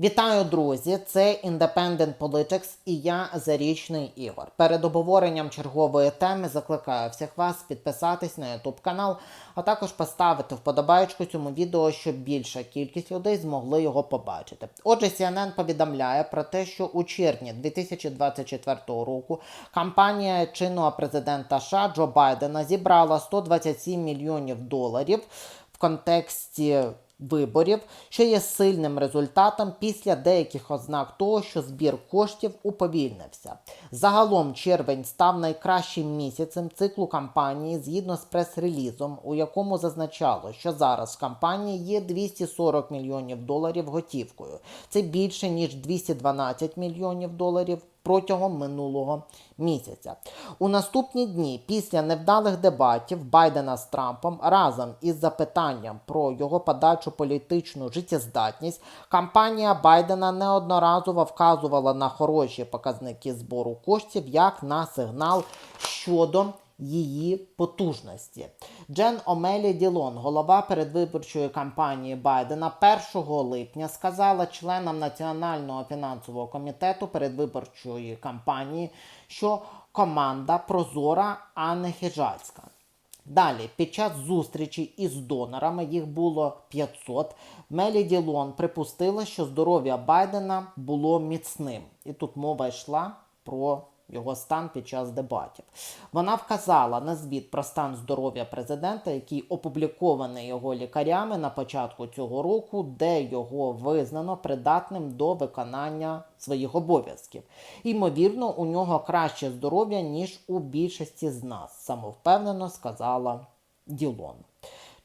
Вітаю, друзі! Це Independent Politics і я Зарічний Ігор. Перед обговоренням чергової теми закликаю всіх вас підписатись на YouTube канал, а також поставити вподобайку цьому відео, щоб більша кількість людей змогли його побачити. Отже, CNN повідомляє про те, що у червні 2024 року кампанія чинного президента США Джо Байдена зібрала 127 мільйонів доларів в контексті виборів, що є сильним результатом після деяких ознак того, що збір коштів уповільнився. Загалом червень став найкращим місяцем циклу кампанії згідно з прес-релізом, у якому зазначало, що зараз в кампанії є 240 мільйонів доларів готівкою. Це більше ніж 212 мільйонів доларів протягом минулого місяця. У наступні дні після невдалих дебатів Байдена з Трампом разом із запитанням про його подальшу політичну життєздатність, кампанія Байдена неодноразово вказувала на хороші показники збору коштів як на сигнал щодо її потужності. Джен Омелі Ділон, голова передвиборчої кампанії Байдена, 1 липня сказала членам Національного фінансового комітету передвиборчої кампанії, що команда прозора, а не хижацька. Далі, під час зустрічі із донорами, їх було 500, Мелі Ділон припустила, що здоров'я Байдена було міцним. І тут мова йшла про його стан під час дебатів. Вона вказала на звіт про стан здоров'я президента, який опублікований його лікарями на початку цього року, де його визнано придатним до виконання своїх обов'язків. Ймовірно, у нього краще здоров'я, ніж у більшості з нас, самовпевнено сказала Ділон.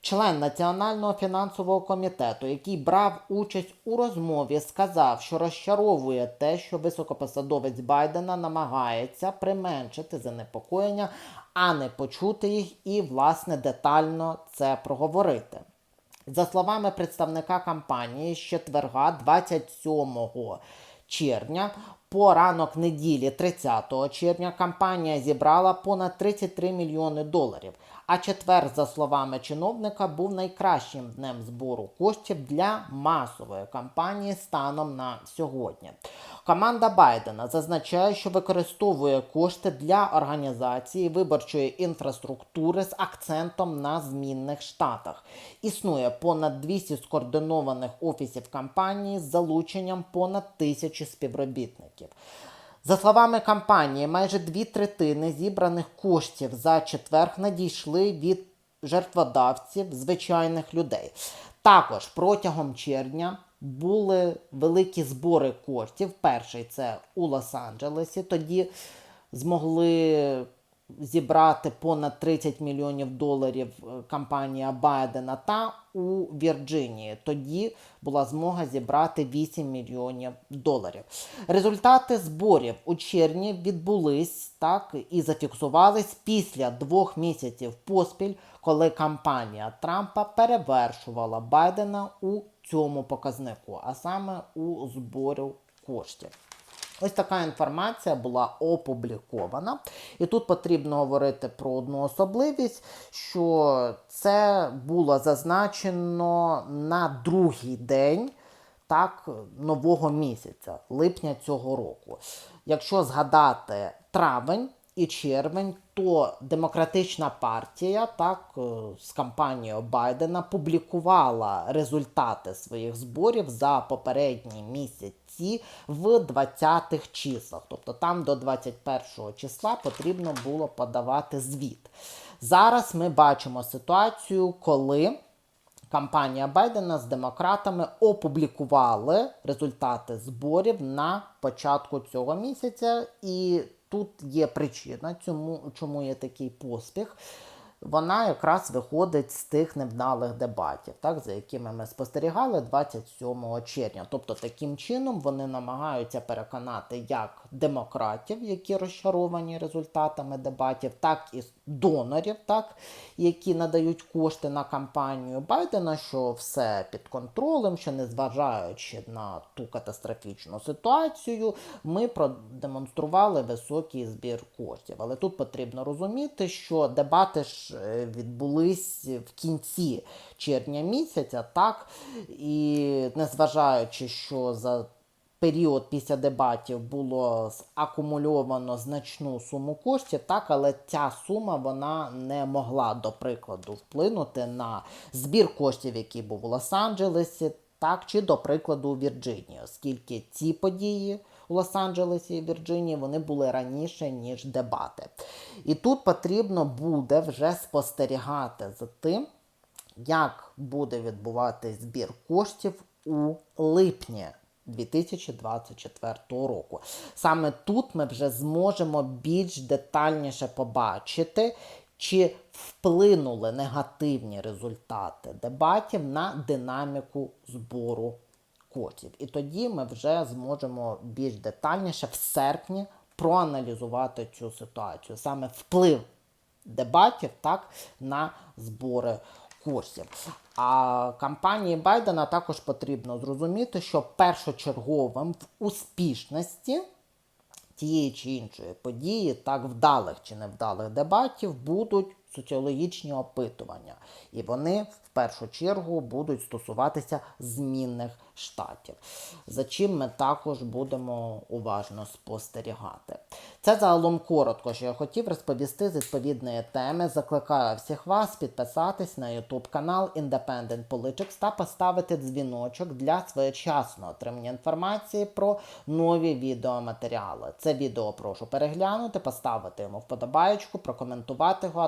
Член Національного фінансового комітету, який брав участь у розмові, сказав, що розчаровує те, що високопосадовець Байдена намагається применшити занепокоєння, а не почути їх і, власне, детально це проговорити. За словами представника кампанії, з четверга 27 червня по ранок неділі 30 червня кампанія зібрала понад 33 мільйони доларів. А четвер, за словами чиновника, був найкращим днем збору коштів для масової кампанії станом на сьогодні. Команда Байдена зазначає, що використовує кошти для організації виборчої інфраструктури з акцентом на змінних штатах. Існує понад 200 скоординованих офісів кампанії з залученням понад тисячі співробітників. За словами кампанії, майже дві третини зібраних коштів за четверг надійшли від жертводавців звичайних людей. Також протягом червня були великі збори коштів. Перший це у Лос-Анджелесі. Тоді змогли зібрати понад 30 мільйонів доларів е, кампанія Байдена та у Вірджинії. Тоді була змога зібрати 8 мільйонів доларів. Результати зборів у червні відбулись так і зафіксувались після двох місяців поспіль, коли кампанія Трампа перевершувала Байдена у цьому показнику, а саме у збору коштів. Ось така інформація була опублікована. І тут потрібно говорити про одну особливість, що це було зазначено на другий день так, нового місяця, липня цього року. Якщо згадати травень і червень, то демократична партія так е, з кампанією Байдена публікувала результати своїх зборів за попередні місяці в 20-х числах. Тобто там до 21 числа потрібно було подавати звіт. Зараз ми бачимо ситуацію, коли кампанія Байдена з демократами опублікували результати зборів на початку цього місяця, і тут є причина, цьому чому є такий поспіх. Вона якраз виходить з тих невдалих дебатів, так, за якими ми спостерігали 27 червня. Тобто, таким чином вони намагаються переконати як демократів, які розчаровані результатами дебатів, так і донорів, так, які надають кошти на кампанію Байдена, що все під контролем, що незважаючи на ту катастрофічну ситуацію, ми продемонстрували високий збір коштів. Але тут потрібно розуміти, що дебати ж е, відбулись в кінці червня місяця, так? І незважаючи, що за період після дебатів було акумульовано значну суму коштів, так, але ця сума вона не могла, до прикладу, вплинути на збір коштів, який був у Лос-Анджелесі, так, чи, до прикладу, у Вірджинії, оскільки ці події у Лос-Анджелесі і Вірджинії вони були раніше, ніж дебати. І тут потрібно буде вже спостерігати за тим, як буде відбуватись збір коштів у липні 2024 року. Саме тут ми вже зможемо більш детальніше побачити, чи вплинули негативні результати дебатів на динаміку збору коштів. І тоді ми вже зможемо більш детальніше в серпні проаналізувати цю ситуацію. Саме вплив дебатів так, на збори коштів. А кампанії Байдена також потрібно зрозуміти, що першочерговим в успішності тієї чи іншої події, так вдалих чи невдалих дебатів, будуть соціологічні опитування. І вони в першу чергу будуть стосуватися змінних штатів, за чим ми також будемо уважно спостерігати. Це загалом коротко, що я хотів розповісти з відповідної теми. Закликаю всіх вас підписатись на YouTube канал Independent Politics та поставити дзвіночок для своєчасного отримання інформації про нові відеоматеріали. Це відео прошу переглянути, поставити йому вподобаєчку, прокоментувати його, а